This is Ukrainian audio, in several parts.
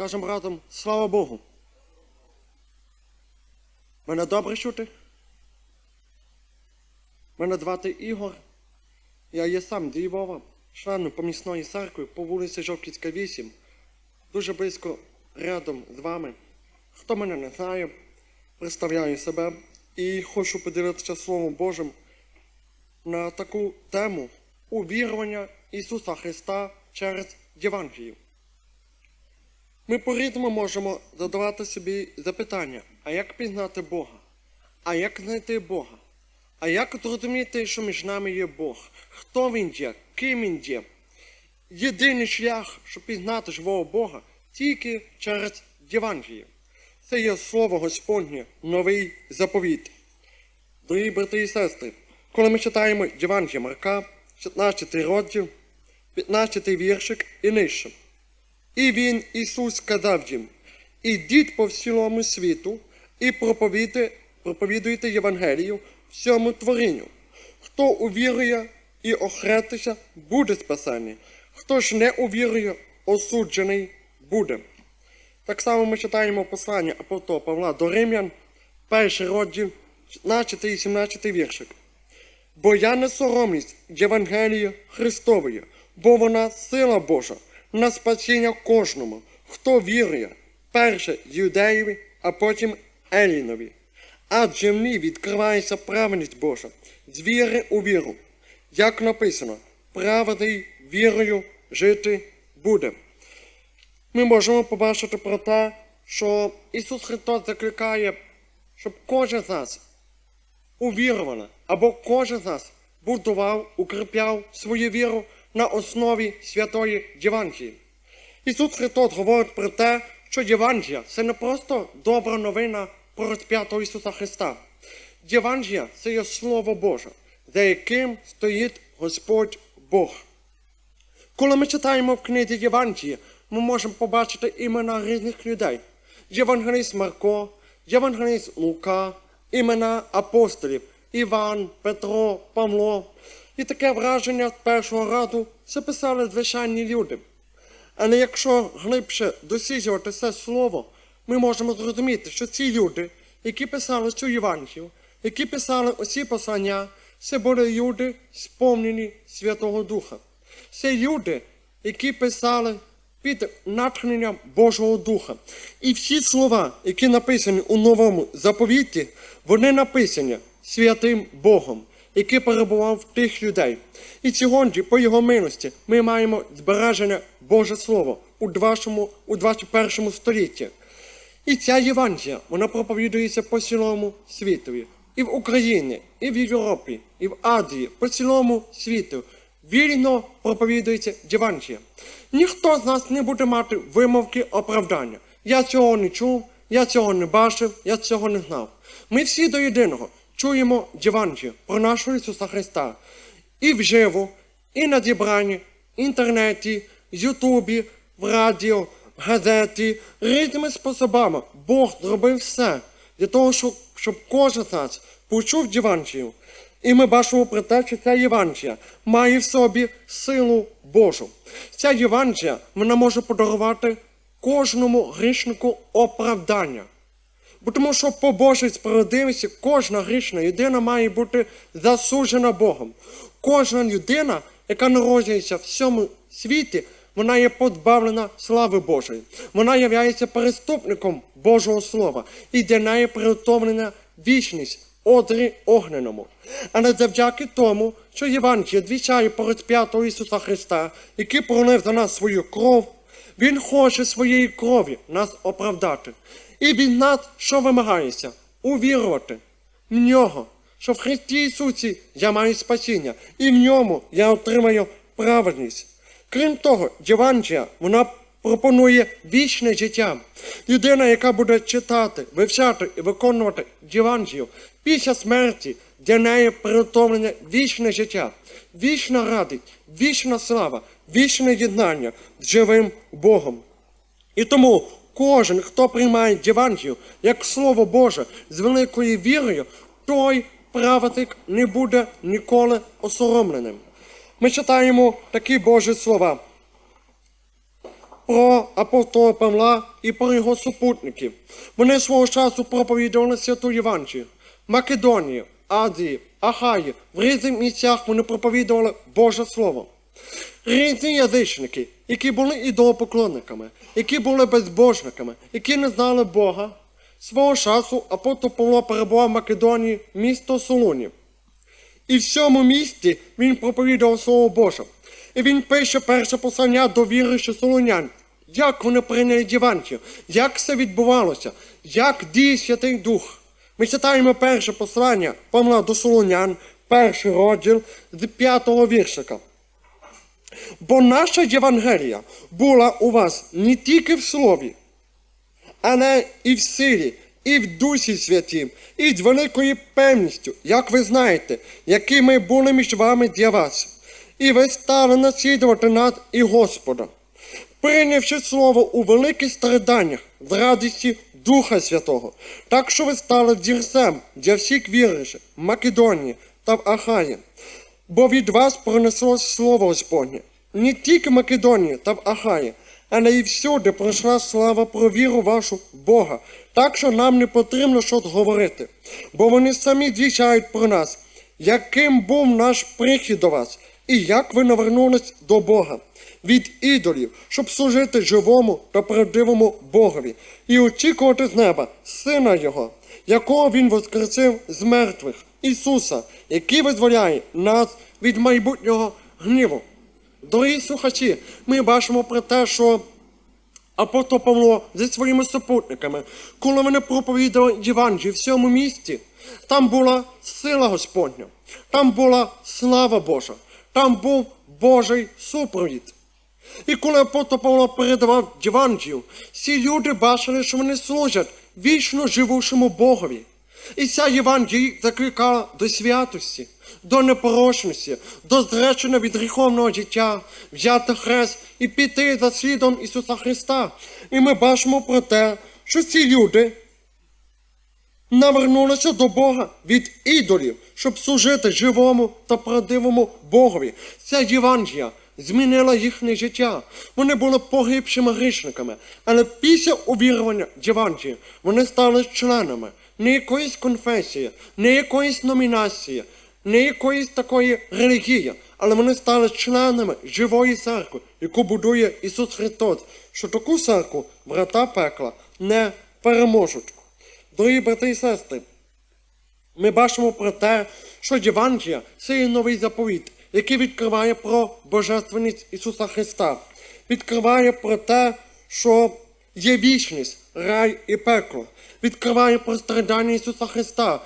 Скажемо разом слава Богу. Мене добре чути? Мене звати Ігор. Я є сам зі Львова, член помісної церкви по вулиці Жовківська 8, дуже близько рядом з вами. Хто мене не знає, представляю себе і хочу поділитися Словом Божим на таку тему увірування Ісуса Христа через Євангелію. Ми по-різному можемо задавати собі запитання, а як пізнати Бога? А як знайти Бога? А як зрозуміти, що між нами є Бог? Хто він є? Ким він є? Єдиний шлях, щоб пізнати живого Бога, тільки через Євангеліє. Це є слово Господнє, новий заповіт. Дорогі брати і сестри, коли ми читаємо Євангелія Марка, 16 розділ, 15 віршик і нижче. І він, Ісус, сказав їм, ідіть по всьому світу і проповідуйте, проповідуйте Євангелію всьому творінню. Хто увірує і охретиться, буде спасений. Хто ж не увірує, осуджений буде. Так само ми читаємо послання апостола Павла до Римлян, перший розділ, 16 і 17 віршик. Бо я не соромлюсь Євангелії Христової, бо вона сила Божа на спасіння кожному, хто вірує, перше юдеєві, а потім Елінові. Адже в ній відкривається праведність Божа з віри у віру. Як написано, праведний вірою жити буде. Ми можемо побачити про те, що Ісус Христос закликає, щоб кожен з нас увірувала, або кожен з нас будував, укріпляв свою віру на основі святої Євангелії. Ісус Христос говорить про те, що Євангелія це не просто добра новина про розп'ятого Ісуса Христа. Євангелія це є Слово Боже, за яким стоїть Господь Бог. Коли ми читаємо в книзі Євангелії, ми можемо побачити імена різних людей. Євангеліст Марко, Євангеліст Лука, імена апостолів Іван, Петро, Павло. І таке враження з першого разу це писали звичайні люди. Але якщо глибше досліджувати це слово, ми можемо зрозуміти, що ці люди, які писали цю Євангелію, які писали оці послання, це були люди, сповнені Святого Духа. Це люди, які писали під натхненням Божого Духа. І всі слова, які написані у новому заповіті, вони написані святим Богом, який перебував в тих людей. І сьогодні, по його милості, ми маємо збережене Боже Слово у 21 столітті. І ця Євангелія, вона проповідується по цілому світові. І в Україні, і в Європі, і в Азії, по цілому світу. Вільно проповідується Євангелія. Ніхто з нас не буде мати вимовки оправдання. Я цього не чув, я цього не бачив, я цього не знав. Ми всі до єдиного чуємо Євангелію про нашого Ісуса Христа. І вживу, і на зібранні, інтернеті, Ютубі, в радіо, газеті, різними способами Бог зробив все для того, щоб кожен з нас почув Євангелію. І ми бачимо про те, що ця Євангелія має в собі силу Божу. Ця Євангелія вона може подарувати кожному грішнику оправдання. Бо тому що по Божій справедливості кожна грішна людина має бути засуджена Богом. Кожна людина, яка народжується в цьому світі, вона є позбавлена слави Божої. Вона є переступником Божого Слова. І для неї приготовлена вічність одрі огненому. Але завдяки тому, що Євангеліє звічає про розп'ятого Ісуса Христа, який пролив за нас свою кров, Він хоче своєї крові нас оправдати. І від нас, що вимагається, увірувати в нього, що в Христі Ісусі я маю спасіння, і в ньому я отримаю праведність. Крім того, Євангелія, вона пропонує вічне життя. Людина, яка буде читати, вивчати і виконувати Євангелію після смерті, для неї приготовлене вічне життя, вічна радість, вічна слава, вічне єднання з живим Богом. І тому кожен, хто приймає Євангелію як Слово Боже з великою вірою, той праведник не буде ніколи осоромленим. Ми читаємо такі Божі слова. про апостола Павла і про його супутників. Вони свого часу проповідували святу Євангелію. Македонії, Азії, Ахаї, в різних місцях вони проповідували Боже Слово. Різні язичники, які були ідолопоклонниками, які були безбожниками, які не знали Бога. Свого часу апостол Павло перебував в Македонії, місто Солуні. І в цьому місті він проповідував Слово Боже. І він пише перше послання до віруючих солонян. Як вони прийняли Євангелію, як все відбувалося, як діє Святий Дух. Ми читаємо перше послання Павла до Солонян, перший розділ з п'ятого віршика. Бо наша Євангелія була у вас не тільки в слові, але і в силі, і в Дусі Святім, і з великою певністю, як ви знаєте, які ми були між вами для вас. І ви стали наслідувати нас і Господа, прийнявши слово у великих страданнях з радості Духа Святого, так що ви стали зірцем для всіх віруючих в Македонії та в Ахаї. Бо від вас пронесло слово Господнє, не тільки в та в Ахаї, але і всюди пройшла слава про віру вашу Бога, так що нам не потрібно щось говорити, бо вони самі звіщають про нас, яким був наш прихід до вас, і як ви навернулись до Бога. Від ідолів, щоб служити живому та правдивому Богові, і очікувати з неба Сина Його, якого Він воскресив з мертвих, Ісуса, який визволяє нас від майбутнього гніву. Дорогі слухачі, ми бачимо про те, що апостол Павло зі своїми супутниками, коли вони проповідали Євангелію в цьому місті, там була сила Господня, там була слава Божа, там був Божий супровід. І коли апостол Павло передавав Євангелію, всі люди бачили, що вони служать вічно живучому Богові. І ця Євангелія закликала до святості, до непорочності, до зречення від гріховного життя, взяти хрест і піти за слідом Ісуса Христа. І ми бачимо про те, що ці люди навернулися до Бога від ідолів, щоб служити живому та правдивому Богові. Ця Євангелія змінила їхнє життя. Вони були погибшими грішниками, але після увірування Євангелії вони стали членами не якоїсь конфесії, не якоїсь номінації, не якоїсь такої релігії, але вони стали членами живої церкви, яку будує Ісус Христос, що таку церкву врата пекла не переможуть. Дорогі брати і сестри, ми бачимо про те, що Євангелія це є новий заповіт, який відкриває про божественність Ісуса Христа, відкриває про те, що є вічність, рай і пекло, відкриває про страдання Ісуса Христа,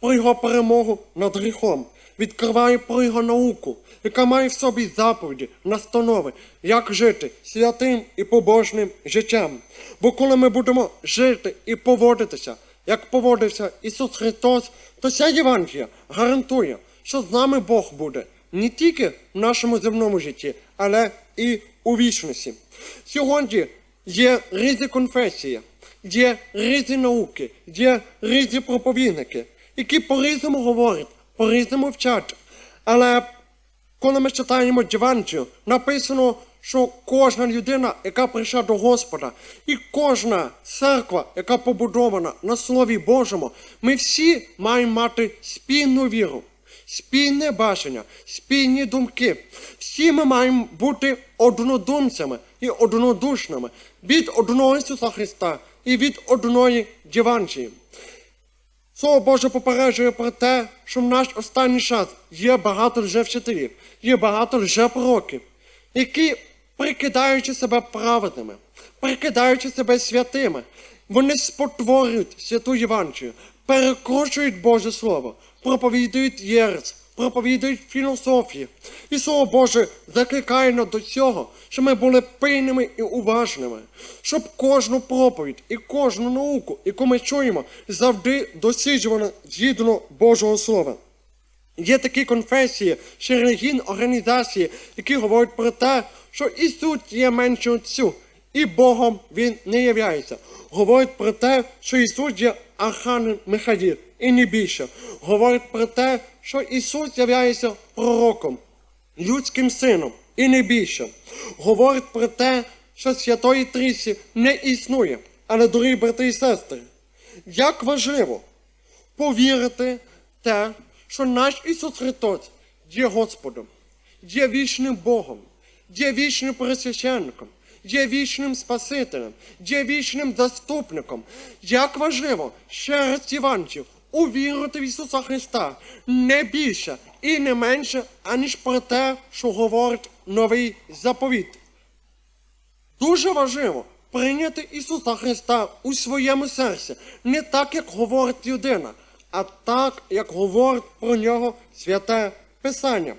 про Його перемогу над гріхом, відкриває про Його науку, яка має в собі заповіді, настанови, як жити святим і побожним життям. Бо коли ми будемо жити і поводитися, як поводився Ісус Христос, то ця Євангелія гарантує, що з нами Бог буде не тільки в нашому земному житті, але і у вічності. Сьогодні є різні конфесії, є різні науки, є різні проповідники, які по-різному говорять, по-різному вчать. Але коли ми читаємо Євангелію, написано, що кожна людина, яка прийшла до Господа, і кожна церква, яка побудована на Слові Божому, ми всі маємо мати спільну віру, спільне бачення, спільні думки. Всі ми маємо бути однодумцями і однодушними від одного Ісуса Христа і від одної Євангелії. Слово Боже попереджує про те, що в наш останній час є багато лжевчителів, є багато лжепророків, які, прикидаючи себе праведними, прикидаючи себе святими, вони спотворюють святу Євангелію, перекручують Боже Слово, проповідують єресь, проповідують філософії. І Слово Боже закликає нас до цього, щоб ми були пильними і уважними, щоб кожну проповідь і кожну науку, яку ми чуємо, завжди досліджували згідно Божого Слова. Є такі конфесії, чи релігійні організації, які говорять про те, що Ісус є менше Отцю, і Богом Він не являється. Говорять про те, що Ісус є Архангел Михаїл, і не більше. Говорять про те, що Ісус являється пророком, людським сином, і не більше. Говорять про те, що Святої Трійці не існує. Але, дорогі брати і сестри, як важливо повірити те, що наш Ісус Христос є Господом, є вічним Богом, є вічним пресвященником, є вічним Спасителем, є вічним заступником. Як важливо ще раз Іванчів увірити в Ісуса Христа не більше і не менше, аніж про те, що говорить новий заповіт. Дуже важливо прийняти Ісуса Христа у своєму серці, не так, як говорить людина, а так, як говорить про нього святе Писання.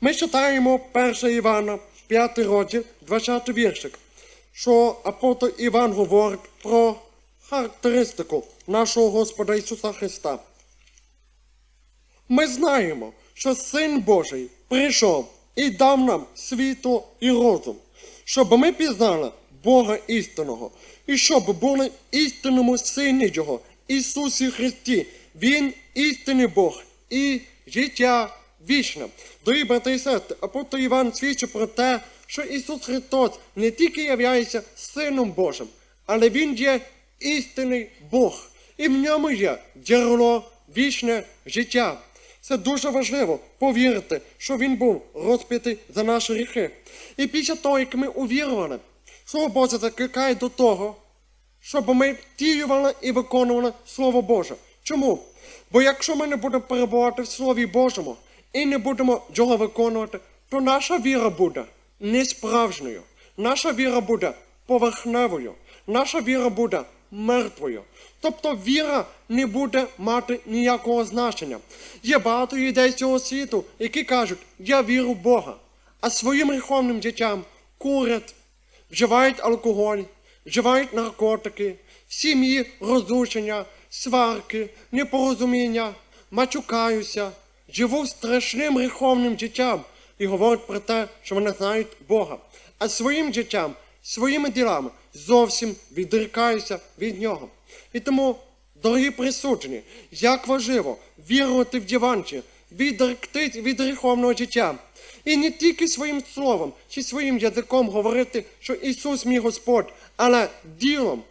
Ми читаємо 1 Івана, 5 розділ, 20 віршик, що апостол Іван говорить про характеристику нашого Господа Ісуса Христа. Ми знаємо, що Син Божий прийшов і дав нам світло і розум, щоб ми пізнали Бога істинного, і щоб були істинному Сині Його, Ісусі Христі. Він істинний Бог і життя вічне. Дорогі брати і сестри, апостол Іван свідчить про те, що Ісус Христос не тільки являється Сином Божим, але Він є істинний Бог. І в ньому є джерело вічне життя. Це дуже важливо повірити, що він був розп'ятий за наші гріхи. І після того, як ми увірували, Слово Боже закликає до того, щоб ми втілювали і виконували Слово Боже. Чому? Бо якщо ми не будемо перебувати в Слові Божому і не будемо його виконувати, то наша віра буде несправжньою. Наша віра буде поверхневою. Наша віра буде мертвою. Тобто віра не буде мати ніякого значення. Є багато людей цього світу, які кажуть, я вірю в Бога, а своїм гріховним життям курять, вживають алкоголь, вживають наркотики, сім'ї розрушення, сварки, непорозуміння, мачукаються, живуть страшним гріховним життям і говорять про те, що вони знають Бога. А своїм життям, своїми ділами зовсім відрікаються від нього. І тому, дорогі присуджені, як важливо вірувати в Євангеліє, відректись від гріховного життя. І не тільки своїм словом чи своїм язиком говорити, що Ісус мій Господь, але ділом,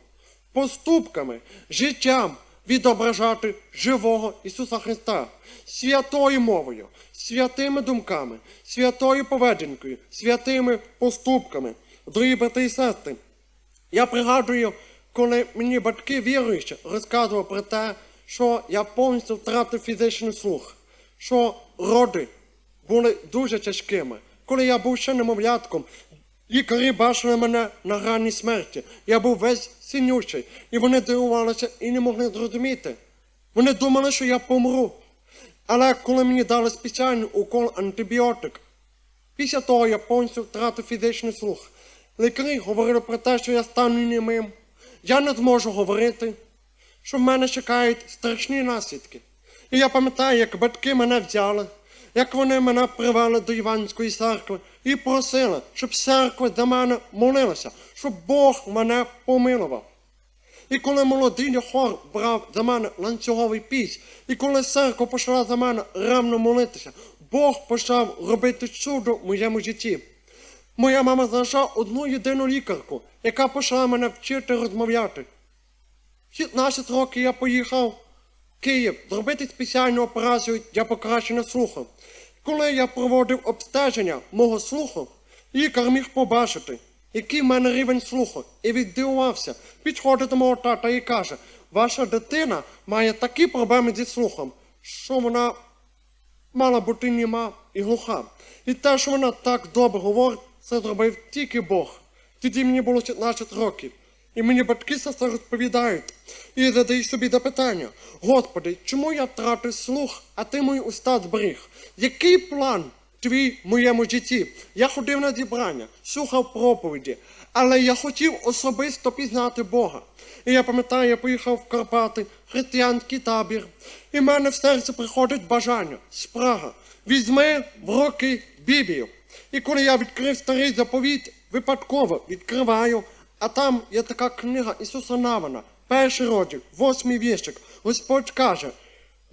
поступками, життям відображати живого Ісуса Христа святою мовою, святими думками, святою поведінкою, святими поступками. Дорогі брати і сестри, я пригадую, коли мені батьки віруючі розказували про те, що я повністю втратив фізичний слух, що роди були дуже тяжкими. Коли я був ще немовлятком, лікарі бачили мене на грані смерті. Я був весь синючий, і вони дивувалися і не могли зрозуміти. Вони думали, що я помру. Але коли мені дали спеціальний укол антибіотик, після того я повністю втратив фізичний слух. Лікарі говорили про те, що я стану німим, я не зможу говорити, що в мене чекають страшні наслідки. І я пам'ятаю, як батьки мене взяли, як вони мене привели до Іванської церкви і просили, щоб церква за мене молилася, щоб Бог мене помилував. І коли молодий хор брав за мене ланцюговий пісь, і коли церква почала за мене ремно молитися, Бог почав робити чудо в моєму житті. Моя мама знайшла одну єдину лікарку, яка почала мене вчити розмовляти. В 16 років я поїхав в Київ зробити спеціальну операцію для покращення слуху. Коли я проводив обстеження мого слуху, лікар міг побачити, який в мене рівень слуху, і віддивувався, підходить до мого тата і каже, ваша дитина має такі проблеми зі слухом, що вона мала бути німа і глуха. І те, що вона так добре говорить, це зробив тільки Бог. Тоді мені було 15 років. І мені батьки це розповідають. І задають собі запитання: Господи, чому я втратив слух, а ти мої уста зберіг? Який план твій в моєму житті? Я ходив на зібрання, слухав проповіді, але я хотів особисто пізнати Бога. І я пам'ятаю, я поїхав в Карпати, християнський табір, і в мене в серці приходить бажання, спрага. Візьми в руки Біблію. І коли я відкрив старий заповіт, випадково відкриваю, а там є така книга Ісуса Навана, перший розділ, восьмий віршик. Господь каже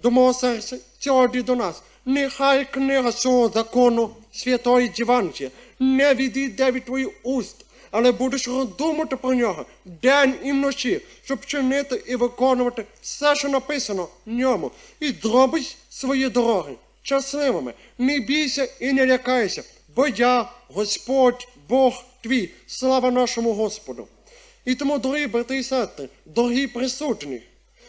до мого серця, сьогодні до нас, нехай книга цього закону святої Євангелія не відійде від твоїх уст, але будеш роздумувати про нього день і вночі, щоб чинити і виконувати все, що написано в ньому, і зробиш свої дороги щасливими. Не бійся і не лякайся, бо я, Господь, Бог твій, слава нашому Господу. І тому, дорогі брати і сестри, дорогі присутні,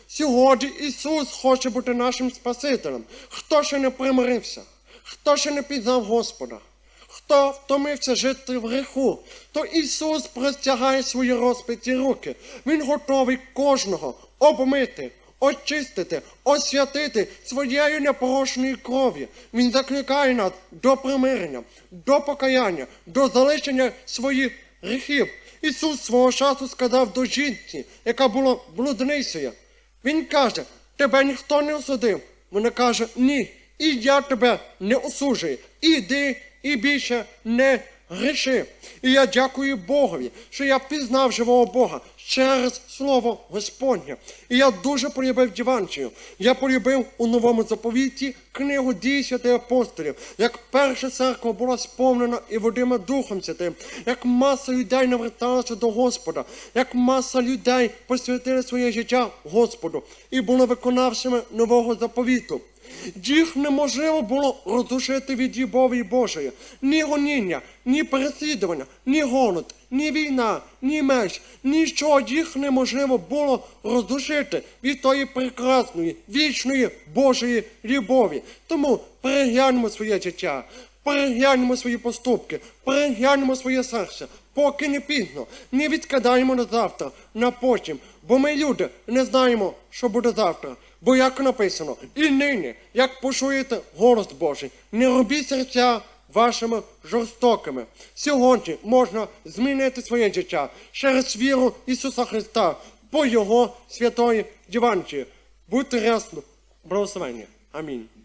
сьогодні Ісус хоче бути нашим Спасителем. Хто ще не примирився, хто ще не пізнав Господа, хто втомився жити в греху, то Ісус простягає свої розпиті руки. Він готовий кожного обмити, очистити, освятити своєю непорочною кров'ю. Він закликає нас до примирення, до покаяння, до залишення своїх гріхів. Ісус свого часу сказав до жінки, яка була блудницею. Він каже, тебе ніхто не осудив. Вона каже, ні, і я тебе не осуджую. Іди і більше не гріши. І я дякую Богові, що я пізнав живого Бога через Слово Господнє. І я дуже полюбив Євангелію. Я полюбив у новому заповіті книгу дій святих апостолів, як перша церква була сповнена і водима Духом Святим, як маса людей наверталася до Господа, як маса людей посвятили своє життя Господу і були виконавцями нового заповіту. Їх неможливо було розрушити від любові Божої. Ні гоніння, ні переслідування, ні голод, ні війна, ні меч, нічого їх неможливо було розрушити від тої прекрасної, вічної Божої любові. Тому перегляньмо своє життя, перегляньмо свої поступки, перегляньмо своє серце, поки не пізно, не відкидаємо на завтра, на потім, бо ми люди не знаємо, що буде завтра. Бо як написано, і нині, як почуєте голос Божий, не робіть серця вашими жорстокими. Сьогодні можна змінити своє життя через віру Ісуса Христа по Його святої діванці. Будьте рясно, благословені. Амінь.